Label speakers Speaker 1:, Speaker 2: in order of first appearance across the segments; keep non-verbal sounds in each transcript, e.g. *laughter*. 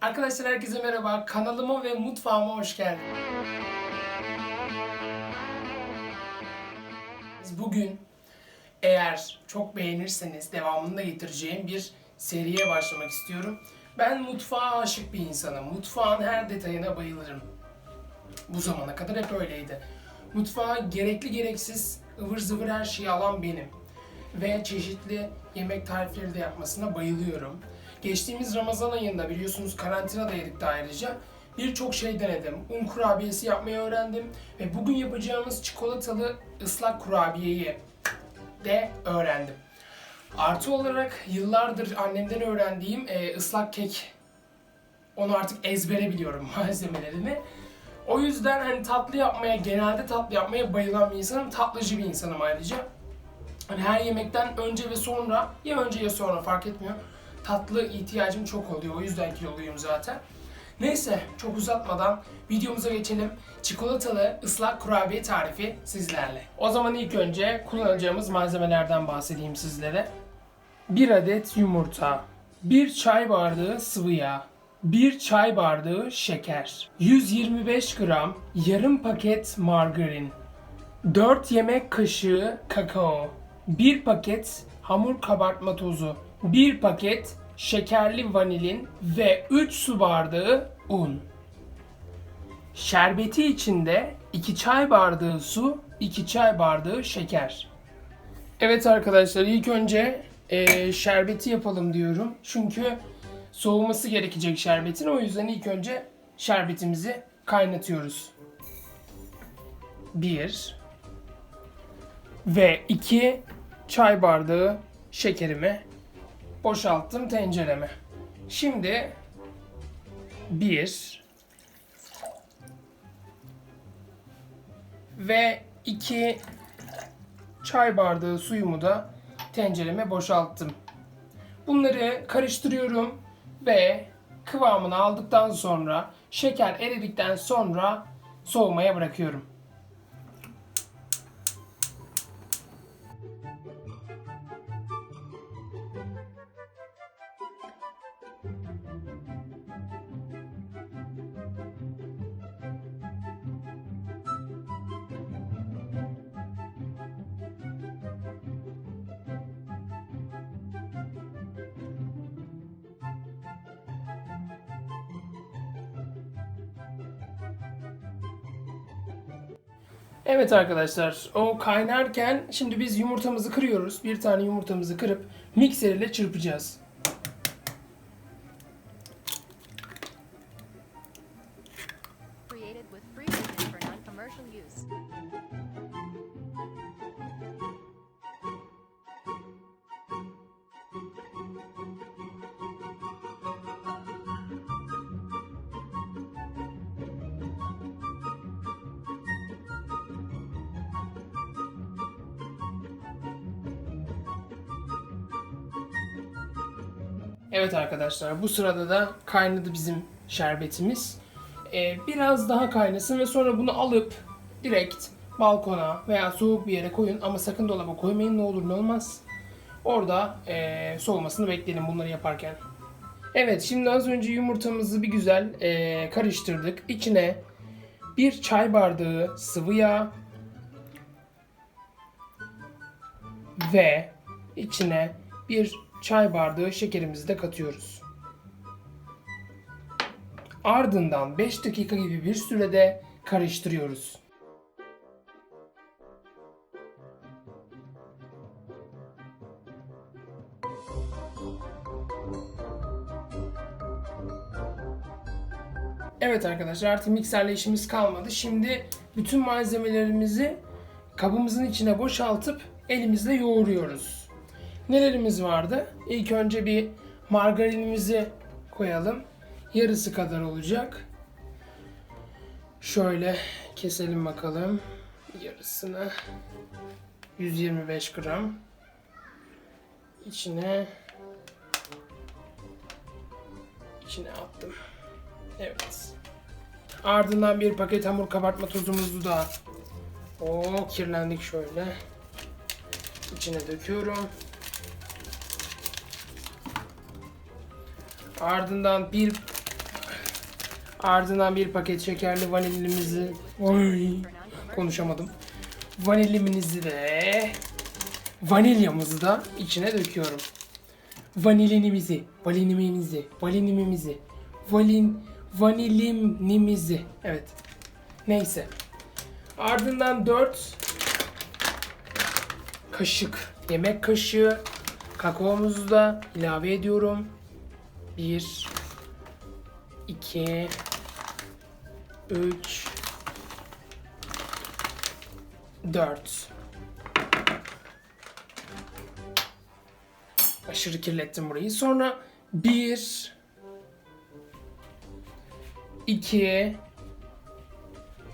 Speaker 1: Arkadaşlar herkese merhaba. Kanalıma ve mutfağıma hoş geldiniz. Bugün eğer çok beğenirseniz devamını da getireceğim bir seriye başlamak istiyorum. Ben mutfağa aşık bir insanım. Mutfağın her detayına bayılırım. Bu zamana kadar hep öyleydi. Mutfağa gerekli gereksiz ıvır zıvır her şeyi alan benim. Ve çeşitli yemek tarifleri de yapmasına bayılıyorum. Geçtiğimiz Ramazan ayında biliyorsunuz karantinadaydık da ayrıca. Birçok şey denedim. Un kurabiyesi yapmayı öğrendim. Ve bugün yapacağımız çikolatalı ıslak kurabiyeyi de öğrendim. Artı olarak yıllardır annemden öğrendiğim e, ıslak kek. Onu artık ezbere biliyorum *laughs* malzemelerini. O yüzden hani tatlı yapmaya, genelde tatlı yapmaya bayılan bir insanım. Tatlıcı bir insanım ayrıca. Hani her yemekten önce ve sonra, ya önce ya sonra fark etmiyor. Tatlı ihtiyacım çok oluyor. O yüzden kiloluyum zaten. Neyse çok uzatmadan videomuza geçelim. Çikolatalı ıslak kurabiye tarifi sizlerle. O zaman ilk önce kullanacağımız malzemelerden bahsedeyim sizlere. 1 adet yumurta, 1 çay bardağı sıvı yağ, 1 çay bardağı şeker, 125 gram yarım paket margarin, 4 yemek kaşığı kakao, 1 paket hamur kabartma tozu, 1 paket şekerli vanilin ve 3 su bardağı un. Şerbeti içinde 2 çay bardağı su, 2 çay bardağı şeker. Evet arkadaşlar ilk önce eee, şerbeti yapalım diyorum. Çünkü soğuması gerekecek şerbetin. O yüzden ilk önce şerbetimizi kaynatıyoruz. 1 ve 2 çay bardağı şekerimi boşalttım tencereme. Şimdi 1 ve 2 çay bardağı suyumu da tencereme boşalttım. Bunları karıştırıyorum ve kıvamını aldıktan sonra şeker eridikten sonra soğumaya bırakıyorum. Evet arkadaşlar o kaynarken şimdi biz yumurtamızı kırıyoruz. Bir tane yumurtamızı kırıp mikser ile çırpacağız. Evet arkadaşlar bu sırada da kaynadı bizim şerbetimiz. Ee, biraz daha kaynasın ve sonra bunu alıp direkt balkona veya soğuk bir yere koyun ama sakın dolaba koymayın ne olur ne olmaz. Orada ee, soğumasını bekleyelim bunları yaparken. Evet şimdi az önce yumurtamızı bir güzel ee, karıştırdık. İçine bir çay bardağı sıvı yağ ve içine bir çay bardağı şekerimizi de katıyoruz. Ardından 5 dakika gibi bir sürede karıştırıyoruz. Evet arkadaşlar artık mikserle işimiz kalmadı. Şimdi bütün malzemelerimizi kabımızın içine boşaltıp elimizle yoğuruyoruz. Nelerimiz vardı? İlk önce bir margarinimizi koyalım. Yarısı kadar olacak. Şöyle keselim bakalım. Yarısını 125 gram. İçine içine attım. Evet. Ardından bir paket hamur kabartma tozumuzu da o kirlendik şöyle. İçine döküyorum. Ardından bir Ardından bir paket şekerli vanilimizi... Oy, konuşamadım. Vaniliminizi de... Vanilyamızı da içine döküyorum. Vanilinimizi, valinimimizi, valinimimizi, valin, vanilimimizi. Evet. Neyse. Ardından 4 kaşık, yemek kaşığı kakaomuzu da ilave ediyorum. 1 2 3 4 Aşırı kirlettim burayı. Sonra 1 2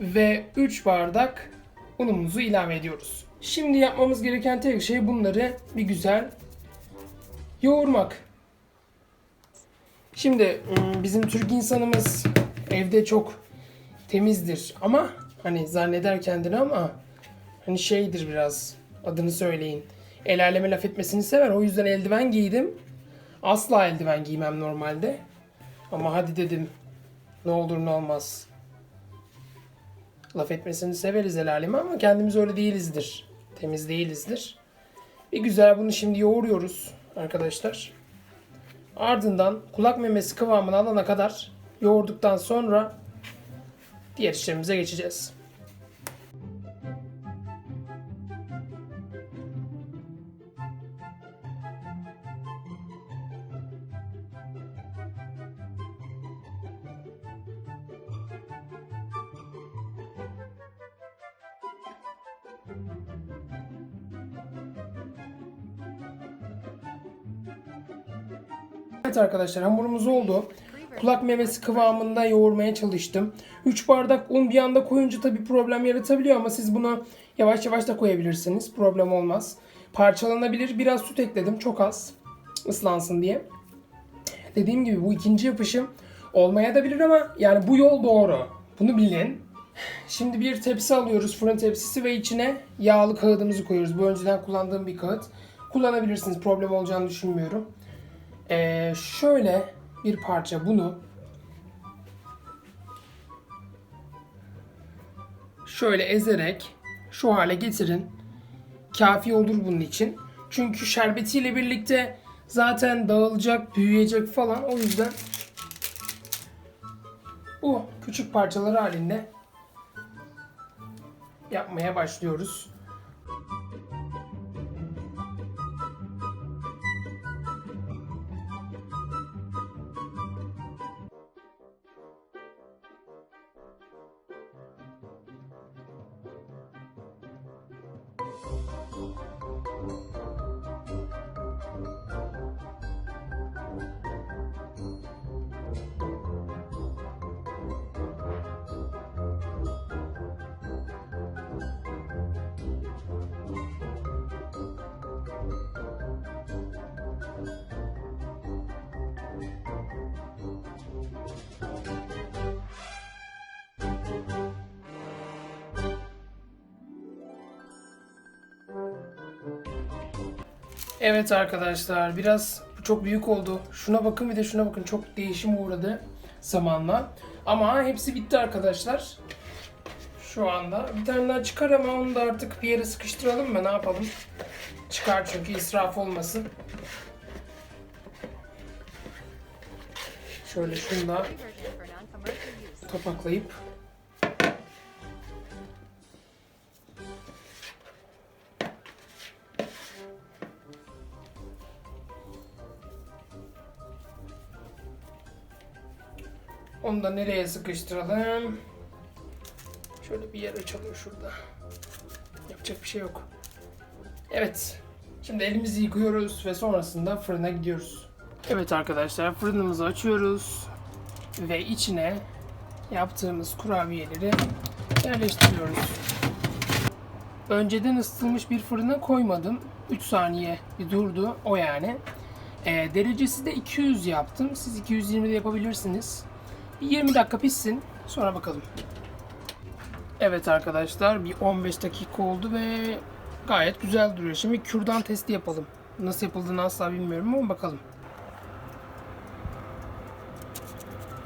Speaker 1: ve 3 bardak unumuzu ilave ediyoruz. Şimdi yapmamız gereken tek şey bunları bir güzel yoğurmak. Şimdi ım, bizim Türk insanımız evde çok temizdir ama hani zanneder kendini ama hani şeydir biraz adını söyleyin. El aleme laf etmesini sever. O yüzden eldiven giydim. Asla eldiven giymem normalde. Ama hadi dedim ne olur ne olmaz. Laf etmesini severiz el aleme ama kendimiz öyle değilizdir. Temiz değilizdir. Bir güzel bunu şimdi yoğuruyoruz arkadaşlar. Ardından kulak memesi kıvamını alana kadar yoğurduktan sonra diğer işlemimize geçeceğiz. Evet arkadaşlar hamurumuz oldu. Kulak memesi kıvamında yoğurmaya çalıştım. 3 bardak un bir anda koyunca tabi problem yaratabiliyor ama siz bunu yavaş yavaş da koyabilirsiniz. Problem olmaz. Parçalanabilir. Biraz süt ekledim. Çok az. ıslansın diye. Dediğim gibi bu ikinci yapışım olmaya da bilir ama yani bu yol doğru. Bunu bilin. Şimdi bir tepsi alıyoruz. Fırın tepsisi ve içine yağlı kağıdımızı koyuyoruz. Bu önceden kullandığım bir kağıt. Kullanabilirsiniz. Problem olacağını düşünmüyorum. Ee, şöyle bir parça bunu şöyle ezerek şu hale getirin. Kafi olur bunun için. Çünkü şerbetiyle birlikte zaten dağılacak, büyüyecek falan. O yüzden bu küçük parçalar halinde yapmaya başlıyoruz. thank you Evet arkadaşlar biraz çok büyük oldu. Şuna bakın bir de şuna bakın çok değişim uğradı zamanla. Ama hepsi bitti arkadaşlar. Şu anda. Bir tane daha çıkar ama onu da artık bir yere sıkıştıralım mı ne yapalım. Çıkar çünkü israf olmasın. Şöyle şunu da topaklayıp Onu da nereye sıkıştıralım? Şöyle bir yer açalım şurada. Yapacak bir şey yok. Evet. Şimdi elimizi yıkıyoruz ve sonrasında fırına gidiyoruz. Evet arkadaşlar fırınımızı açıyoruz ve içine yaptığımız kurabiyeleri yerleştiriyoruz. Önceden ısıtılmış bir fırına koymadım. 3 saniye bir durdu o yani. Ee, derecesi de 200 yaptım. Siz 220'de yapabilirsiniz. Bir 20 dakika pişsin. Sonra bakalım. Evet arkadaşlar bir 15 dakika oldu ve gayet güzel duruyor. Şimdi kürdan testi yapalım. Nasıl yapıldığını asla bilmiyorum ama bakalım.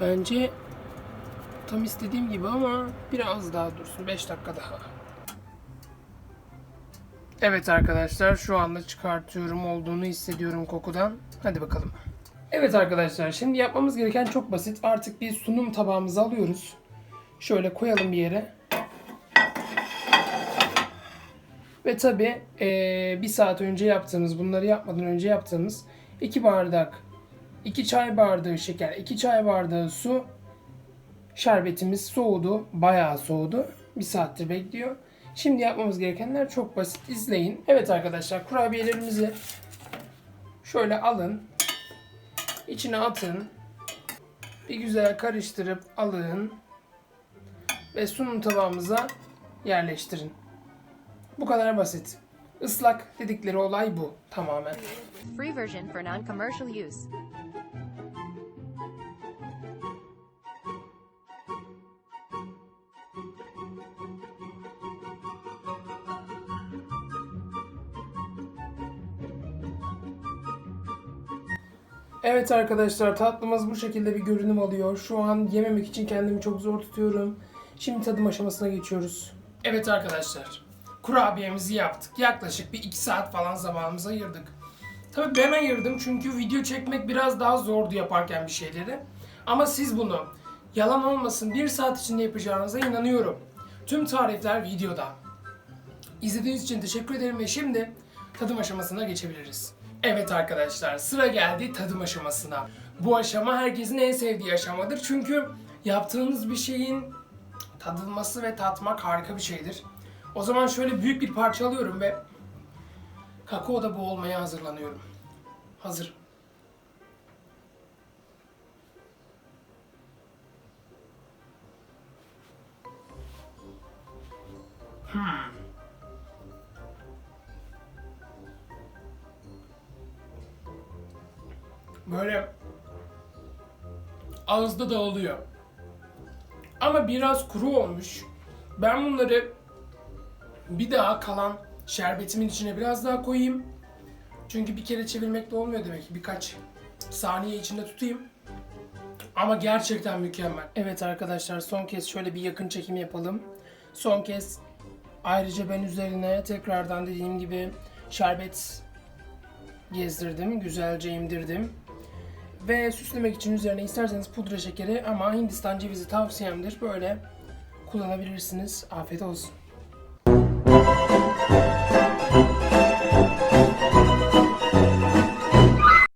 Speaker 1: Bence tam istediğim gibi ama biraz daha dursun. 5 dakika daha. Evet arkadaşlar şu anda çıkartıyorum olduğunu hissediyorum kokudan. Hadi bakalım. Evet arkadaşlar şimdi yapmamız gereken çok basit. Artık bir sunum tabağımızı alıyoruz. Şöyle koyalım bir yere. Ve tabi bir saat önce yaptığımız, bunları yapmadan önce yaptığımız 2 bardak, 2 çay bardağı şeker, 2 çay bardağı su. Şerbetimiz soğudu, bayağı soğudu. Bir saattir bekliyor. Şimdi yapmamız gerekenler çok basit. İzleyin. Evet arkadaşlar kurabiyelerimizi şöyle alın. İçine atın. Bir güzel karıştırıp alın. Ve sunum tabağımıza yerleştirin. Bu kadar basit. Islak dedikleri olay bu tamamen.
Speaker 2: Free version for non-commercial use.
Speaker 1: Evet arkadaşlar tatlımız bu şekilde bir görünüm alıyor. Şu an yememek için kendimi çok zor tutuyorum. Şimdi tadım aşamasına geçiyoruz. Evet arkadaşlar kurabiyemizi yaptık. Yaklaşık bir 2 saat falan zamanımızı ayırdık. Tabii ben ayırdım çünkü video çekmek biraz daha zordu yaparken bir şeyleri. Ama siz bunu yalan olmasın 1 saat içinde yapacağınıza inanıyorum. Tüm tarifler videoda. İzlediğiniz için teşekkür ederim ve şimdi tadım aşamasına geçebiliriz. Evet arkadaşlar sıra geldi tadım aşamasına. Bu aşama herkesin en sevdiği aşamadır. Çünkü yaptığınız bir şeyin tadılması ve tatmak harika bir şeydir. O zaman şöyle büyük bir parça alıyorum ve kakaoda boğulmaya hazırlanıyorum. Hazır. Böyle ağızda dağılıyor. Ama biraz kuru olmuş. Ben bunları bir daha kalan şerbetimin içine biraz daha koyayım. Çünkü bir kere çevirmekle olmuyor demek ki. Birkaç saniye içinde tutayım. Ama gerçekten mükemmel. Evet arkadaşlar son kez şöyle bir yakın çekim yapalım. Son kez ayrıca ben üzerine tekrardan dediğim gibi şerbet gezdirdim. Güzelce emdirdim. Ve süslemek için üzerine isterseniz pudra şekeri ama Hindistan cevizi tavsiyemdir. Böyle kullanabilirsiniz. Afiyet olsun.